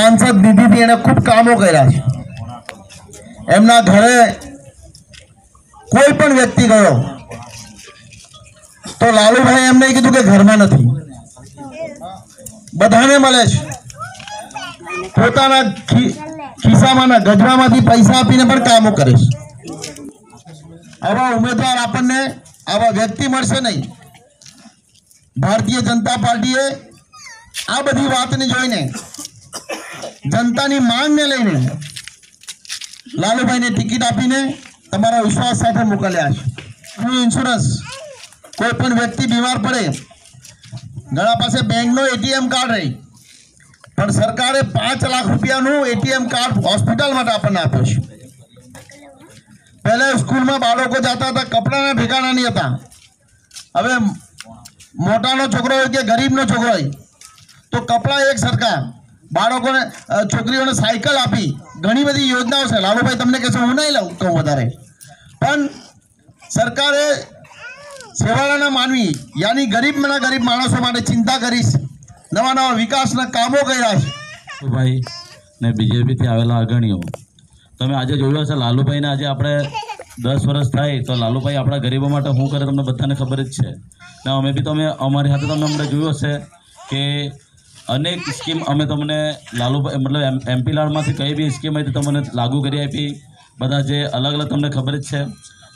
સાંસદ નિધિથી એને ખૂબ કામો કર્યા છે. એમના ઘરે કોઈ પણ વ્યક્તિ ગયો, તો લાલુભાઈ એમને કીધું કે ઘરમાં નથી. બધાને મળે છે. પોતાના ખિસ્સામાં ગજરામાંથી પૈસા આપીને પણ કામો કરે છે. આવા ઉમેદવાર આપણને આવા વ્યક્તિ મળશે નહીં. ભારતીય જનતા પાર્ટીએ આ બધી વાતને જોઈને જનતાની માંગને લઈને લાલુભાઈને ટિકિટ આપીને તમારા વિશ્વાસ સાથે મોકલ્યા છે. હું ઇન્સ્યોરન્સ કોઈ પણ વ્યક્તિ બીમાર પડે ઘણા પાસે બેંકનો એટીએમ કાર્ડ રહી, પણ સરકારે પાંચ લાખ રૂપિયાનું એટીએમ કાર્ડ હોસ્પિટલ માટે આપણને આપ્યું છે. પહેલાં સ્કૂલમાં બાળકો જતા હતા, કપડાના ઠેકાણા નહીં હતા. હવે મોટાનો છોકરો હોય કે ગરીબનો છોકરો હોય, તો કપડાં એક સરખા. બાળકોને છોકરીઓને સાયકલ આપી. ઘણી બધી યોજનાઓ છે. લાલુભાઈ, તમને કહેશો, હું નહીં લઉં કહું વધારે. પણ સરકારે સેવાળાના માનવી, યાની ગરીબના ગરીબ માણસો માટે ચિંતા કરીશ, નવા નવા વિકાસના કામો કર્યા છે. ભાઈ ને બીજેપીથી આવેલા અગ્રણીઓ, તમે આજે જોયું હશે, લાલુભાઈને આજે આપણે દસ વર્ષ થાય, તો લાલુભાઈ આપણા ગરીબો માટે શું કરે, તમને બધાને ખબર જ છે. ને, અમે બી તમે, અમારી સાથે તમે અમને જોયું હશે કે અનેક સ્કીમ અમે તમને લાલુભાઈ મતલબ એમ એમપી લાડમાંથી કઈ બી સ્કીમ હતી તમને લાગુ કરી આપી. બધા જે અલગ અલગ તમને ખબર જ છે.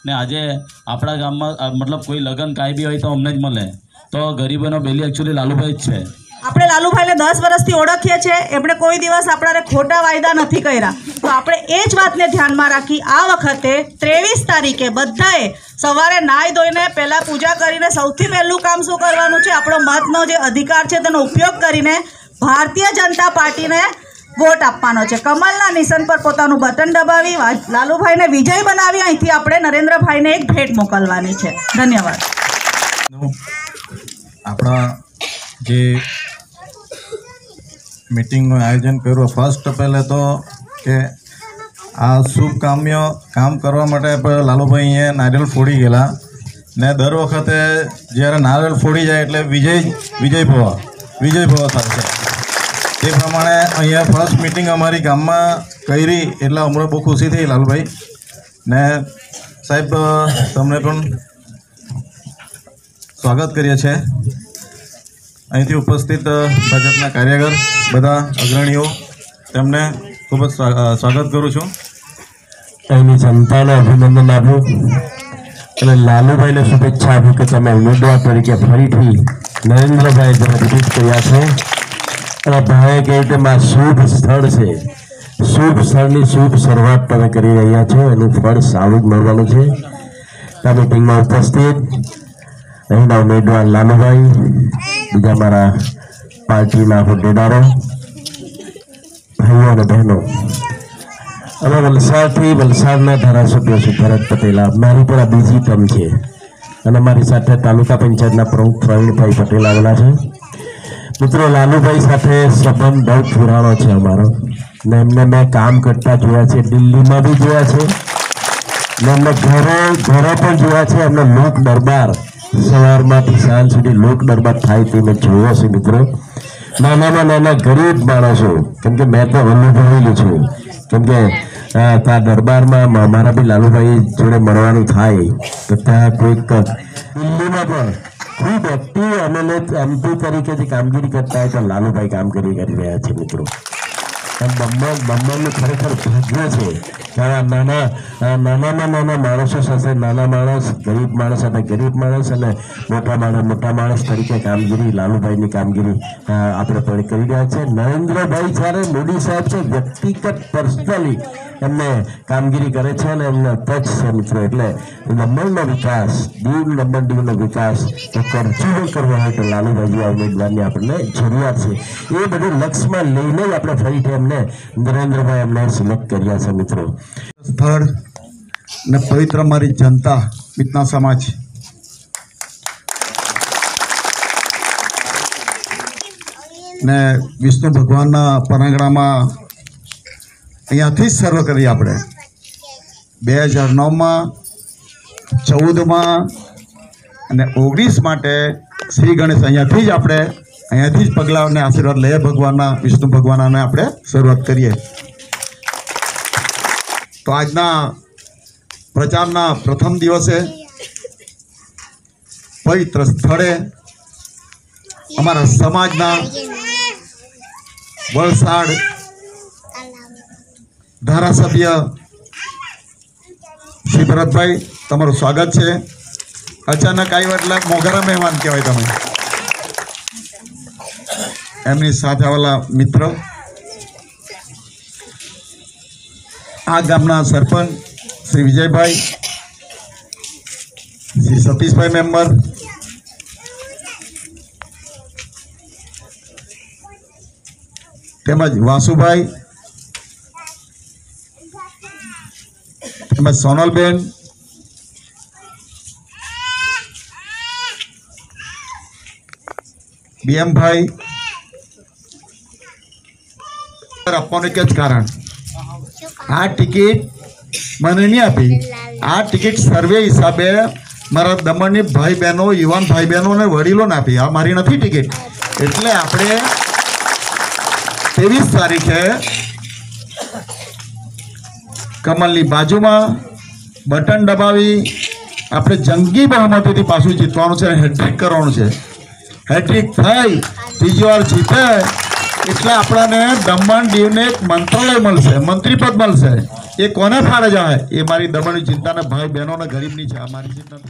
ને આજે આપણા ગામમાં મતલબ કોઈ લગ્ન કાંઈ બી હોય તો અમને જ મળે. તો ગરીબોનો બેલી એકચ્યુઅલી લાલુભાઈ જ છે. આપણે લાલુભાઈને દસ વર્ષથી ઓળખીએ છીએ, એમણે કોઈ દિવસ આપણાને ખોટા વાયદા નથી કર્યા. તો આપણે એ જ વાતને ધ્યાનમાં રાખી આ વખતે ત્રેવીસ તારીખે બધાએ સવારે નાહી ધોઈને પહેલાં પૂજા કરીને સૌથી પહેલું કામ શું કરવાનું છે? આપણો મતનો જે અધિકાર છે તેનો ઉપયોગ કરીને ભારતીય જનતા પાર્ટીને વોટ આપવાનો છે. કમલના નિશાન પર પોતાનું બટન દબાવી લાલુભાઈને વિજય બનાવી અહીંથી આપણે નરેન્દ્રભાઈને એક ભેટ મોકલવાની છે. ધન્યવાદ. આપણા જે મિટિંગનું આયોજન કર્યું. ફર્સ્ટ પહેલે તો કે આ શુભ કામ્ય કામ કરવા માટે લાલુભાઈ અહીંયા નારિયેળ ફોડી ગયેલા. ને દર વખતે જ્યારે નારિયેળ ફોડી જાય એટલે વિજય વિજય ભવ વિજય ભવ થાય છે. એ પ્રમાણે અહીંયા ફર્સ્ટ મિટિંગ અમારી ગામમાં કરી એટલે અમને બહુ ખુશી થઈ લાલુભાઈ. ને સાહેબ તમને પણ સ્વાગત કરીએ છીએ. અહીંથી ઉપસ્થિત ભાજપના કાર્યકર, બધા અગ્રણીઓ, તેમને ખૂબ જ સ્વાગત કરું છું. અહીંની જનતાને અભિનંદન આપું. અને લાલુભાઈને શુભેચ્છા આપું કે તમે ઉમેદવાર તરીકે ફરીથી નરેન્દ્રભાઈ તમે રિપીટ કર્યા છે. અને ભાઈએ કહ્યું કે મા શુભ સ્થળ છે. શુભ સ્થળની શુભ શરૂઆત તમે કરી રહ્યા છો. એનું ફળ સારું જ મળવાનું છે. આ મિટિંગમાં ઉપસ્થિત અહીંના ઉમેદવાર લાલુભાઈ બીજા મારા પાર્ટીના હોદ્દેદારો ભાઈઓ અને બહેનો અમે વલસાડથી વલસાડના ધારાસભ્ય છે ભરત પટેલ મારી પણ આ બીજી ટર્મ છે અને મારી સાથે તાલુકા પંચાયતના પ્રમુખ પ્રવીણભાઈ પટેલ આવેલા છે મિત્રો લાલુભાઈ સાથે સંબંધ બહુ પુરાણો છે અમારો ને એમને મેં કામ કરતા જોયા છે દિલ્હીમાં બી જોયા છે ને એમને ઘરે ઘરે પણ જોયા છે એમને લોક દરબાર સવારમાંથી સાંજ સુધી લોક દરબાર થાય તે મેં જોયો છે મિત્રો. નાનામાં નાના ગરીબ માણસો, કેમ કે મેં તો અનુભવેલું છું. કેમ કે ત્યાં દરબારમાં મારા બી લાલુભાઈ જોડે મળવાનું થાય, તો ત્યાં કોઈક દિલ્હીમાં પણ ખૂબ એક્ટિવ એમએલએ એમપી તરીકે જે કામગીરી કરતા હોય તો લાલુભાઈ કામગીરી કરી રહ્યા છે મિત્રો. દમણ દમણનું ખરેખર ભાગ્ય છે. આ નાના નાનામાં નાના માણસો સાથે, નાના માણસ, ગરીબ માણસ સાથે, ગરીબ માણસ અને મોટા માણસ મોટા માણસ તરીકે કામગીરી, લાલુભાઈની કામગીરી આપણે પણ કરી રહ્યા છે. નરેન્દ્રભાઈ જ્યારે મોદી સાહેબ છે, વ્યક્તિગત પર્સનલી એમને કામગીરી કરે છે અને એમને ટચ છે મિત્રો. એટલે દમણનો વિકાસ દીવ દમણ દીવનો વિકાસ એ કરજુડો કરવો હોય તો લાલુભાઈ આ ઉમેદવારની આપણને જરૂરિયાત છે. એ બધું લક્ષ્યમાં લઈને આપણે ફરીથી એમને નરેન્દ્રભાઈ એમને સિલેક્ટ કર્યા છે મિત્રો. સ્થળ ને પવિત્ર મારી જનતા, મિતના સમાજ. ને વિષ્ણુ ભગવાનના પરાંગણામાં અહીંયાથી જ સર્વ કરીએ આપણે. બે હજાર નવમાં, ચૌદમાં અને ઓગણીસ માટે શ્રી ગણેશ અહીંયાથી જ આપણે, અહીંયાથી જ પગલાંને આશીર્વાદ લઈએ ભગવાનના, વિષ્ણુ ભગવાનને આપણે શરૂઆત કરીએ. તો આજના પ્રચારના પ્રથમ દિવસે પવિત્ર સ્થળે અમારા સમાજના વલસાડ ધારાસભ્ય શ્રી ભરતભાઈ, તમારું સ્વાગત છે. અચાનક આવ્યો એટલે મોઘરા મહેમાન કહેવાય તમે. એમની સાથે આવેલા મિત્ર આ ગામના સરપંચ શ્રી વિજયભાઈ, શ્રી સતીશભાઈ મેમ્બર, તેમજ વાસુભાઈ, તેમજ સોનલબેન, બીએમભાઈ આપવાનું એક જ કારણ. આ ટિકિટ મને નહીં આપી. આ ટિકિટ સર્વે હિસાબે મારા દમણની ભાઈ બહેનો યુવાન ભાઈ બહેનો અને વડીલોને આપી. આ મારી નથી ટિકિટ. એટલે આપણે ત્રેવીસ તારીખે કમલની બાજુમાં બટન દબાવી આપણે જંગી બહુમતીથી પાછું જીતવાનું છે હેટ્રિક કરવાનું છે. હેટ્રિક થઈ. ત્રીજી વાર જીતે. એટલે આપણાને દમણ દીવને એક મંત્રાલય મળશે, મંત્રીપદ મળશે. એ કોને ફાળે જાય એ મારી દમણની ચિંતાને ભાઈ બહેનોને ગરીબની છે, આ મારી ચિંતા